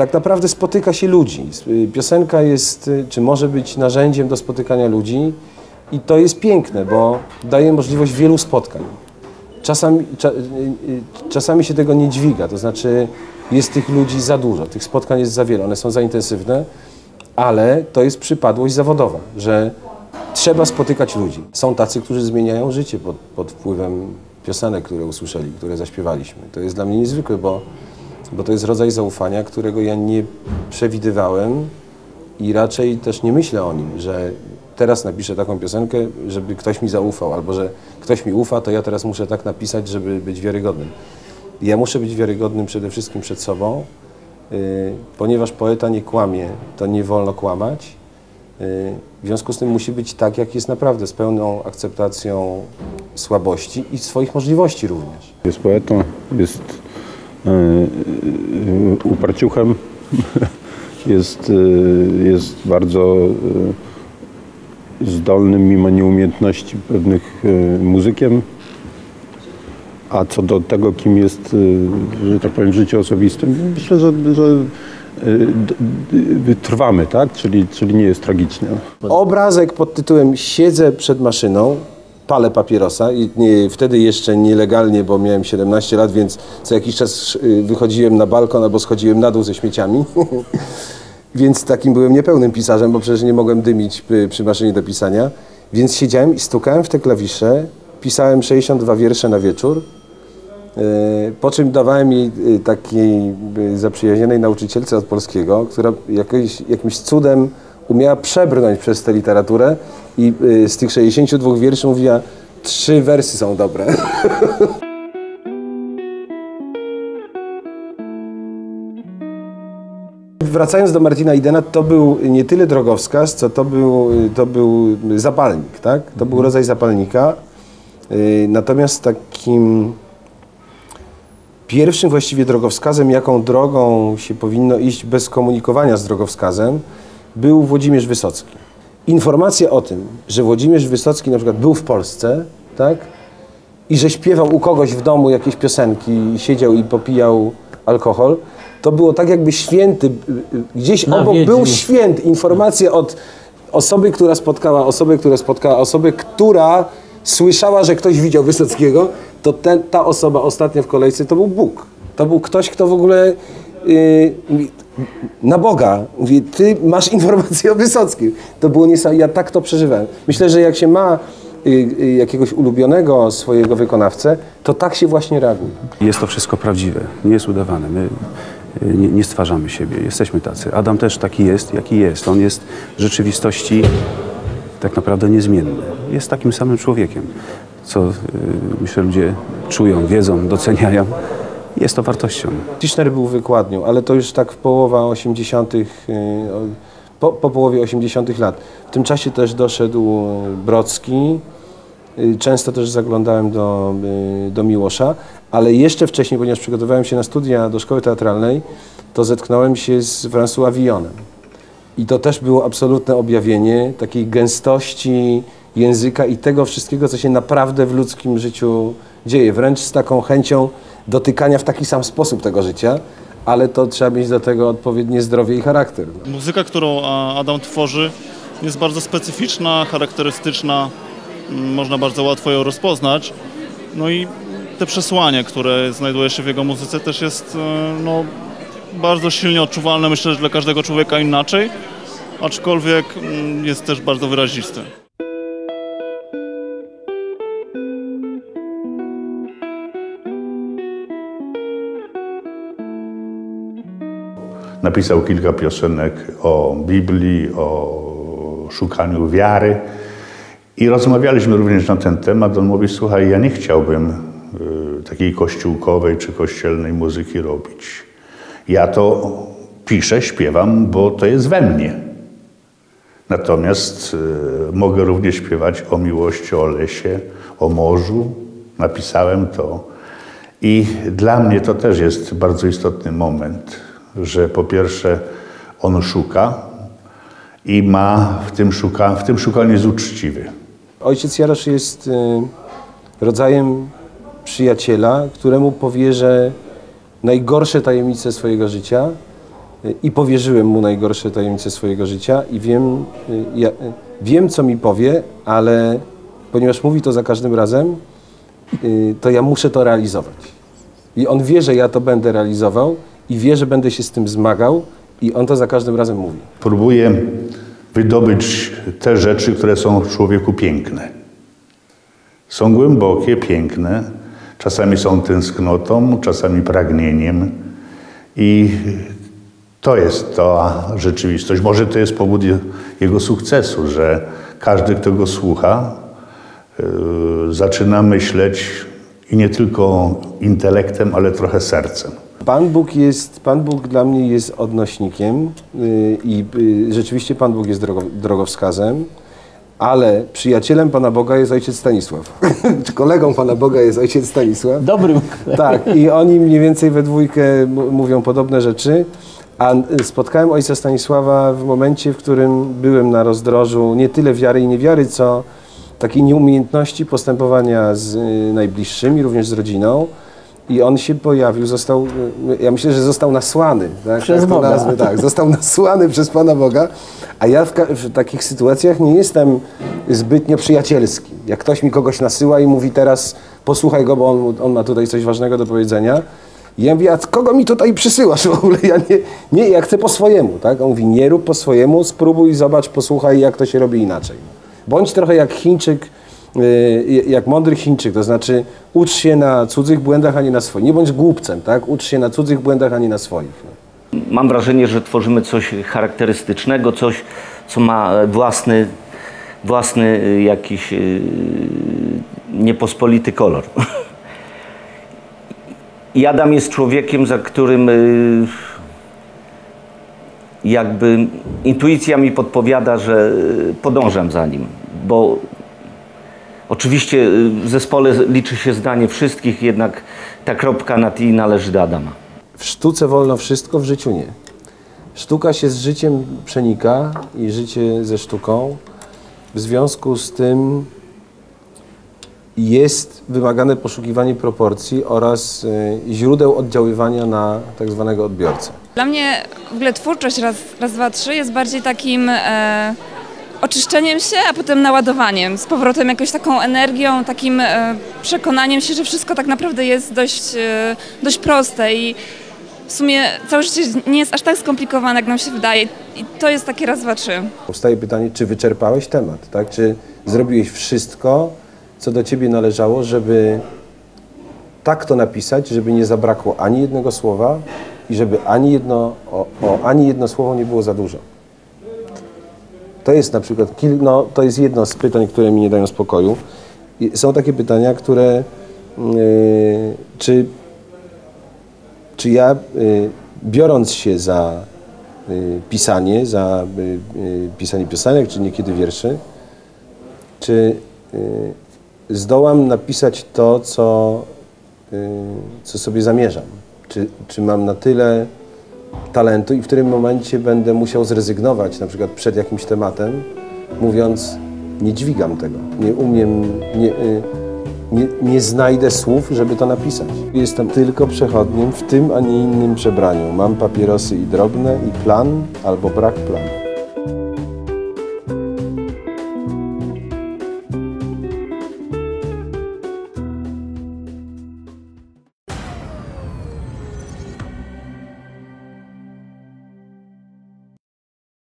tak naprawdę spotyka się ludzi. Y, Piosenka jest, y, czy może być narzędziem do spotykania ludzi i to jest piękne, bo daje możliwość wielu spotkań. Czasami, cza, y, czasami się tego nie dźwiga, to znaczy jest tych ludzi za dużo, tych spotkań jest za wiele, one są za intensywne, ale to jest przypadłość zawodowa, że trzeba spotykać ludzi. Są tacy, którzy zmieniają życie pod, pod wpływem piosenek, które usłyszeli, które zaśpiewaliśmy. To jest dla mnie niezwykłe, bo, bo to jest rodzaj zaufania, którego ja nie przewidywałem i raczej też nie myślę o nim, że teraz napiszę taką piosenkę, żeby ktoś mi zaufał, albo że ktoś mi ufa, to ja teraz muszę tak napisać, żeby być wiarygodnym. Ja muszę być wiarygodnym przede wszystkim przed sobą, yy, ponieważ poeta nie kłamie, to nie wolno kłamać. Yy, w związku z tym musi być tak, jak jest naprawdę, z pełną akceptacją słabości i swoich możliwości również. Jest poetą, jest uparciuchem, jest, e, jest bardzo e, zdolnym mimo nieumiejętności pewnych e, muzykiem. A co do tego, kim jest, e, że tak powiem, w życiu osobistym, myślę, że, że e, trwamy, tak? Czyli, czyli nie jest tragicznie. Obrazek pod tytułem Siedzę przed maszyną, palę papierosa i nie, wtedy jeszcze nielegalnie, bo miałem 17 lat, więc co jakiś czas y, wychodziłem na balkon albo schodziłem na dół ze śmieciami. więc takim byłem niepełnym pisarzem, bo przecież nie mogłem dymić przy, przy maszynie do pisania. Więc siedziałem i stukałem w te klawisze, pisałem 62 wiersze na wieczór, E, Po czym dawałem jej takiej zaprzyjaźnionej nauczycielce od polskiego, która jakoś, jakimś cudem umiała przebrnąć przez tę literaturę i e, z tych 62 wierszy mówiła, trzy wersy są dobre. Wracając do Martina Idena, to był nie tyle drogowskaz, co to był, to był zapalnik, tak? To był rodzaj zapalnika. Y, Natomiast takim pierwszym właściwie drogowskazem, jaką drogą się powinno iść bez komunikowania z drogowskazem, był Włodzimierz Wysocki. Informacja o tym, że Włodzimierz Wysocki na przykład był w Polsce, tak? I że śpiewał u kogoś w domu jakieś piosenki, i siedział i popijał alkohol, to było tak jakby święty, y, y, gdzieś obok Nawiedził. był święt, informacja od osoby, która spotkała osobę, która spotkała osobę, która słyszała, że ktoś widział Wysockiego, to ten, ta osoba ostatnia w kolejce to był Bóg. To był ktoś, kto w ogóle yy, mówi, na Boga. Mówi, ty masz informację o Wysockim. To było niesamowite. Ja tak to przeżywałem. Myślę, że jak się ma y, y, jakiegoś ulubionego swojego wykonawcę, to tak się właśnie reaguje. Jest to wszystko prawdziwe, nie jest udawane. My y, nie, nie stwarzamy siebie, jesteśmy tacy. Adam też taki jest, jaki jest. On jest w rzeczywistości tak naprawdę niezmienny. Jest takim samym człowiekiem, co myślę ludzie czują, wiedzą, doceniają. Jest to wartością. Tischner był wykładnią, ale to już tak w połowa 80., y, po, po połowie 80. lat. W tym czasie też doszedł y, Brocki. Y, Często też zaglądałem do, do Miłosza, ale jeszcze wcześniej, ponieważ przygotowywałem się na studia do szkoły teatralnej, to zetknąłem się z François Villonem. I to też było absolutne objawienie takiej gęstości języka i tego wszystkiego, co się naprawdę w ludzkim życiu dzieje. Wręcz z taką chęcią dotykania w taki sam sposób tego życia, ale to trzeba mieć do tego odpowiednie zdrowie i charakter. Muzyka, którą Adam tworzy, jest bardzo specyficzna, charakterystyczna, mm, można bardzo łatwo ją rozpoznać. No i te przesłanie, które znajduje się w jego muzyce, też jest e, no, bardzo silnie odczuwalne, myślę, że dla każdego człowieka inaczej, aczkolwiek mm, jest też bardzo wyrazisty. Napisał kilka piosenek o Biblii, o szukaniu wiary. I rozmawialiśmy również na ten temat. On mówi, słuchaj, ja nie chciałbym y, takiej kościółkowej czy kościelnej muzyki robić. Ja to piszę, śpiewam, bo to jest we mnie. Natomiast y, mogę również śpiewać o miłości, o lesie, o morzu. Napisałem to. I dla mnie to też jest bardzo istotny moment, że po pierwsze on szuka i ma w tym, szuka, w tym szukaniu jest uczciwy. Ojciec Jarosz jest y, rodzajem przyjaciela, któremu powierzę najgorsze tajemnice swojego życia y, i powierzyłem mu najgorsze tajemnice swojego życia i wiem, y, ja, wiem co mi powie, ale ponieważ mówi to za każdym razem, to ja muszę to realizować. I on wie, że ja to będę realizował i wie, że będę się z tym zmagał i on to za każdym razem mówi. Próbuję wydobyć te rzeczy, które są w człowieku piękne. Są głębokie, piękne, czasami są tęsknotą, czasami pragnieniem i to jest ta rzeczywistość. Może to jest powód je- jego sukcesu, że każdy, kto go słucha, yy, zaczyna myśleć i nie tylko intelektem, ale trochę sercem. Pan Bóg jest, Pan Bóg dla mnie jest odnośnikiem y, i y, rzeczywiście Pan Bóg jest drogo, drogowskazem, ale przyjacielem Pana Boga jest ojciec Stanisław. Czy kolegą Pana Boga jest ojciec Stanisław. Dobrym. Tak, i oni mniej więcej we dwójkę mówią podobne rzeczy. A y, spotkałem ojca Stanisława w momencie, w którym byłem na rozdrożu nie tyle wiary i niewiary, co takiej nieumiejętności postępowania z najbliższymi, również z rodziną. I on się pojawił, został, y, ja myślę, że został nasłany. Tak, Przez tak Boga. nazwę, tak, został nasłany przez Pana Boga, a ja w, w takich sytuacjach nie jestem zbytnio przyjacielski. Jak ktoś mi kogoś nasyła i mówi teraz posłuchaj go, bo on, on ma tutaj coś ważnego do powiedzenia, i ja mówię, a kogo mi tutaj przysyłasz w ogóle? Ja nie, nie, ja chcę po swojemu, tak? On mówi, nie rób po swojemu, spróbuj, zobacz, posłuchaj, jak to się robi inaczej. Bądź trochę jak Chińczyk, jak mądry Chińczyk, to znaczy ucz się na cudzych błędach, a nie na swoich. Nie bądź głupcem, tak? Ucz się na cudzych błędach, a nie na swoich. No. Mam wrażenie, że tworzymy coś charakterystycznego, coś, co ma własny, własny e, jakiś e, niepospolity kolor. I Adam jest człowiekiem, za którym jakby intuicja mi podpowiada, że podążam za nim, bo oczywiście e, w zespole liczy się zdanie wszystkich, jednak ta kropka nad i należy do Adama. W sztuce wolno wszystko, w życiu nie. Sztuka się z życiem przenika i życie ze sztuką. W związku z tym jest wymagane poszukiwanie proporcji oraz y, źródeł oddziaływania na tak zwanego odbiorcę. Dla mnie w ogóle twórczość raz, raz dwa, trzy jest bardziej takim e, oczyszczeniem się, a potem naładowaniem, z powrotem jakąś taką energią, takim e, przekonaniem się, że wszystko tak naprawdę jest dość, e, dość proste i w sumie całe życie nie jest aż tak skomplikowane, jak nam się wydaje. I to jest takie raz, dwa, trzy. Powstaje pytanie, czy wyczerpałeś temat, tak? Czy zrobiłeś wszystko, co do ciebie należało, żeby tak to napisać, żeby nie zabrakło ani jednego słowa i żeby ani jedno, o, o, ani jedno słowo nie było za dużo. To jest na przykład, no, to jest jedno z pytań, które mi nie dają spokoju. I Są takie pytania, które yy, czy, czy ja yy, biorąc się za y, pisanie, za y, y, pisanie piosenek, czy niekiedy wierszy, czy zdołam napisać to, co, co sobie zamierzam? Czy, czy mam na tyle talentu i w którym momencie będę musiał zrezygnować na przykład przed jakimś tematem, mówiąc, nie dźwigam tego, nie umiem, nie, y, nie, nie znajdę słów, żeby to napisać. Jestem tylko przechodniem w tym, a nie innym przebraniu. Mam papierosy i drobne, i plan albo brak planu.